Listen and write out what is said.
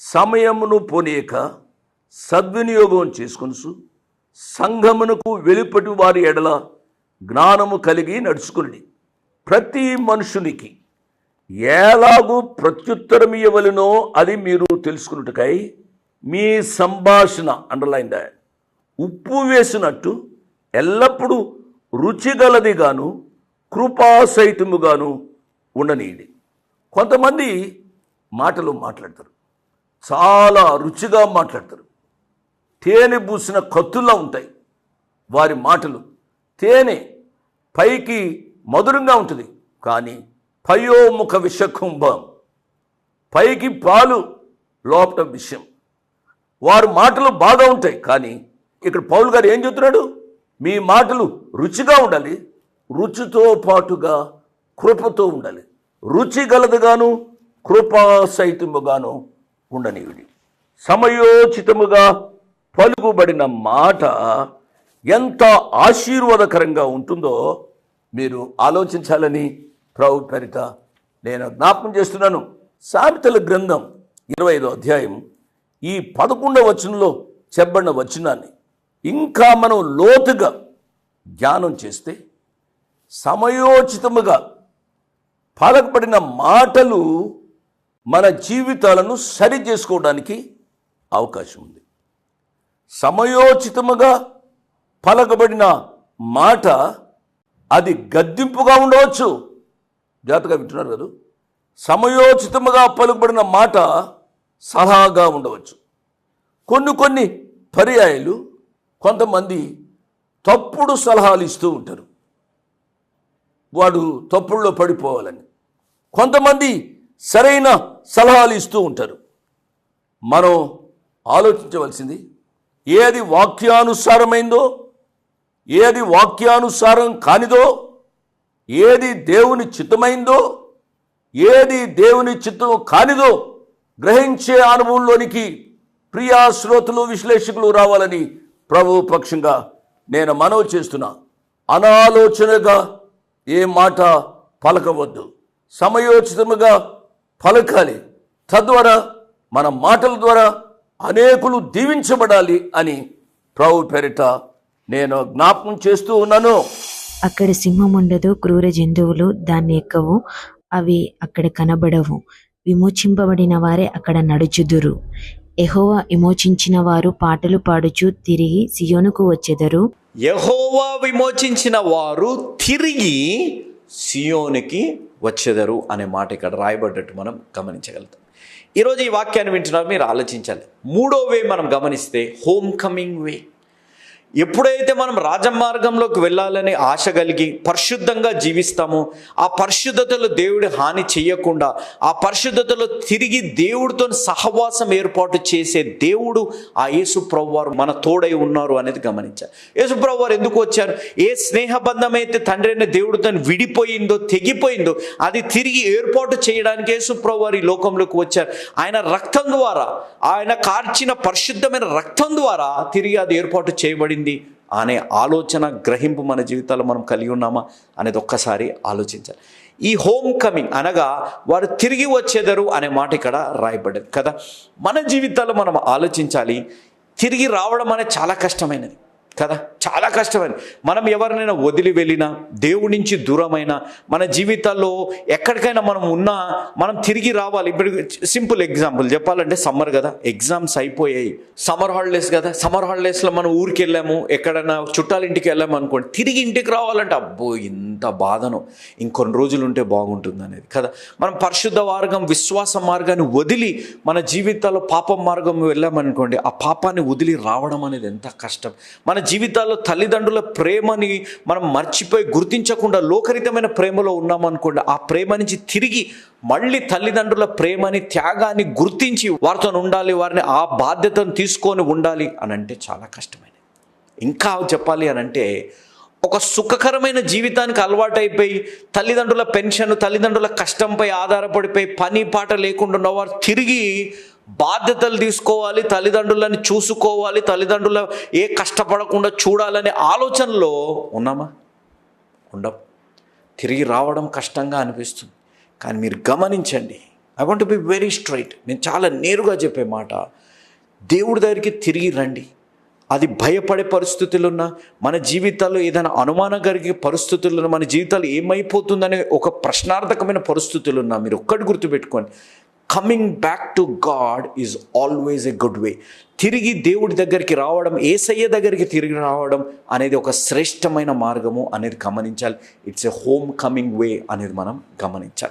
సమయమును పోనీయక సద్వినియోగం చేసుకొనుసు సంఘమునకు వెలుపటి వారి ఎడల జ్ఞానము కలిగి నడుచుకుని ప్రతి మనుషునికి ఎలాగూ ప్రత్యుత్తరం ఇవ్వవలనో అది మీరు తెలుసుకున్నట్టుకై మీ సంభాషణ అండర్లైన్ ఉప్పు వేసినట్టు ఎల్లప్పుడూ రుచిగలదిగాను కృపాసహితముగాను ఉండనీయండి. కొంతమంది మాటలు మాట్లాడతారు. చాలా రుచిగా మాట్లాడతారు. తేనె పూసిన కత్తుల్లా ఉంటాయి వారి మాటలు. తేనె పైకి మధురంగా ఉంటుంది. కానీ పయోముఖ విషకుంభం పైకి పాలు లోపట విషయం వారి మాటలు బాగా ఉంటాయి. కానీ ఇక్కడ పౌలు గారు ఏం చెప్తున్నాడు? మీ మాటలు రుచిగా ఉండాలి. రుచితో పాటుగా కృపతో ఉండాలి. రుచి గలదుగాను కృపా సహితముగాను ఉండనివిడి సమయోచితముగా పలుకుబడిన మాట ఎంత ఆశీర్వాదకరంగా ఉంటుందో మీరు ఆలోచించాలని ప్రభు పేరిట నేను జ్ఞాపకం చేస్తున్నాను. సామెతల గ్రంథం ఇరవై ఐదో అధ్యాయం ఈ పదకొండవ వచనంలో చెప్పబడిన వచనాన్ని ఇంకా మనం లోతుగా ధ్యానం చేస్తే సమయోచితముగా పలకబడిన మాటలు మన జీవితాలను సరి చేసుకోవడానికి అవకాశం ఉంది. సమయోచితముగా పలకబడిన మాట అది గద్దింపుగా ఉండవచ్చు. జాతగా వింటున్నారు కదా? సమయోచితముగా పలుకబడిన మాట సలహాగా ఉండవచ్చు. కొన్ని కొన్ని పర్యాయాలు కొంతమంది తప్పుడు సలహాలు ఇస్తూ ఉంటారు. వాడు తప్పుల్లో పడిపోవాలని. కొంతమంది సరైన సలహాలు ఇస్తూ ఉంటారు. మనం ఆలోచించవలసింది ఏది వాక్యానుసారమైందో ఏది వాక్యానుసారం కానిదో ఏది దేవుని చిత్తమైందో ఏది దేవుని చిత్తం కానిదో గ్రహించే అనుభవంలోనికి ప్రియా శ్రోతలు విశ్లేషకులు రావాలని ప్రభు పక్షంగా నేను మనవి చేస్తున్నా. అనాలోచనగా ఏ మాట పలకవద్దు. సమయోచితముగా పలకాలి. తద్వారా మన మాటల ద్వారా అనేకులు దీవించబడాలి అని ప్రభు పేరిట నేను జ్ఞాపకం చేస్తూ ఉన్నాను. అక్కడ సింహం ఉండదు క్రూర జంతువులు దాన్ని ఎక్కవు అవి అక్కడ కనబడవు. విమోచింపబడిన వారే అక్కడ నడుచుదురు. ఎహోవా విమోచించిన వారు పాటలు పాడుచు తిరిగి సియోనుకు వచ్చెదరు. యహోవా విమోచించిన వారు తిరిగి సియోనికి వచ్చేదరు అనే మాట ఇక్కడ రాయబడ్డట్టు మనం గమనించగలుగుతాం. ఈరోజు ఈ వాక్యాన్ని వింటున్నారు మీరు ఆలోచించాలి. మూడో వే మనం గమనిస్తే హోమ్ కమింగ్ వే ఎప్పుడైతే మనం రాజమార్గంలోకి వెళ్ళాలని ఆశ కలిగి పరిశుద్ధంగా జీవిస్తామో ఆ పరిశుద్ధతలో దేవుడి హాని చేయకుండా ఆ పరిశుద్ధతలో తిరిగి దేవుడితో సహవాసం ఏర్పాటు చేసే దేవుడు ఆ యేసు వారు మన తోడై ఉన్నారు అనేది గమనించారు యేసు వారు ఎందుకు వచ్చారు? ఏ స్నేహబంధం అయితే తండ్రి అయిన దేవుడితో విడిపోయిందో తెగిపోయిందో అది తిరిగి ఏర్పాటు చేయడానికి యేసు వారు ఈ లోకంలోకి వచ్చారు. ఆయన రక్తం ద్వారా ఆయన కార్చిన పరిశుద్ధమైన రక్తం ద్వారా తిరిగి అది ఏర్పాటు చేయబడింది. అనే ఆలోచన గ్రహింపు మన జీవితాల్లో మనం కలిగి ఉన్నామా అనేది ఒక్కసారి ఆలోచించాలి. ఈ హోమ్ కమింగ్ అనగా వారు తిరిగి వచ్చేదరు అనే మాట ఇక్కడ రాయబడ్డది కదా. మన జీవితాల్లో మనం ఆలోచించాలి తిరిగి రావడం అనేది చాలా కష్టమైనది. కదా? చాలా కష్టమని. మనం ఎవరినైనా వదిలి వెళ్ళినా దేవుడి నుంచి దూరమైనా మన జీవితాల్లో ఎక్కడికైనా మనం ఉన్నా మనం తిరిగి రావాలి. ఇప్పుడు సింపుల్ ఎగ్జాంపుల్ చెప్పాలంటే సమ్మర్ కదా. ఎగ్జామ్స్ అయిపోయాయి. సమ్మర్ హాలిడేస్ కదా. సమ్మర్ హాలిడేస్లో మనం ఊరికి వెళ్ళాము. ఎక్కడైనా చుట్టాల ఇంటికి వెళ్ళాము అనుకోండి తిరిగి ఇంటికి రావాలంటే అబ్బో ఇంత బాధను. ఇంకొన్ని రోజులు ఉంటే బాగుంటుంది అనేది కదా. మనం పరిశుద్ధ మార్గం విశ్వాస మార్గాన్ని వదిలి మన జీవితాల్లో పాపం మార్గం వెళ్ళామనుకోండి ఆ పాపాన్ని వదిలి రావడం అనేది ఎంత కష్టం. మన జీవితాల్లో తల్లిదండ్రుల ప్రేమని మనం మర్చిపోయి గుర్తించకుండా లోకరితమైన ప్రేమలో ఉన్నామనుకోండి ఆ ప్రేమ నుంచి తిరిగి మళ్ళీ తల్లిదండ్రుల ప్రేమని త్యాగాన్ని గుర్తించి వారితో ఉండాలి వారిని ఆ బాధ్యతను తీసుకొని ఉండాలి అని అంటే చాలా కష్టమైనది. ఇంకా చెప్పాలి అని అంటే ఒక సుఖకరమైన జీవితానికి అలవాటైపోయి తల్లిదండ్రుల పెన్షన్ తల్లిదండ్రుల కష్టంపై ఆధారపడిపోయి పని పాట లేకుండా ఉన్నవారు తిరిగి బాధ్యతలు తీసుకోవాలి తల్లిదండ్రులను చూసుకోవాలి తల్లిదండ్రుల ఏ కష్టపడకుండా చూడాలనే ఆలోచనలో ఉన్నామా? ఉండం. తిరిగి రావడం కష్టంగా అనిపిస్తుంది. కానీ మీరు గమనించండి. I want be very straight నేను చాలా నేరుగా చెప్పే మాట. దేవుడి దగ్గరికి తిరిగి రండి. అది భయపడే పరిస్థితులున్నా మన జీవితాల్లో ఏదైనా అనుమానం కలిగే పరిస్థితులున్నా మన జీవితాలు ఏమైపోతుందనే ఒక ప్రశ్నార్థకమైన పరిస్థితులున్నా మీరు ఒక్కటి గుర్తుపెట్టుకోండి. Coming back to God is always a good way తిరిగి దేవుడి దగ్గరికి రావడం ఏసయ్య దగ్గరికి తిరిగి రావడం అనేది ఒక శ్రేష్టమైన మార్గము అనేది గమనించాలి. It's a home coming way అనేది మనం గమనించాలి.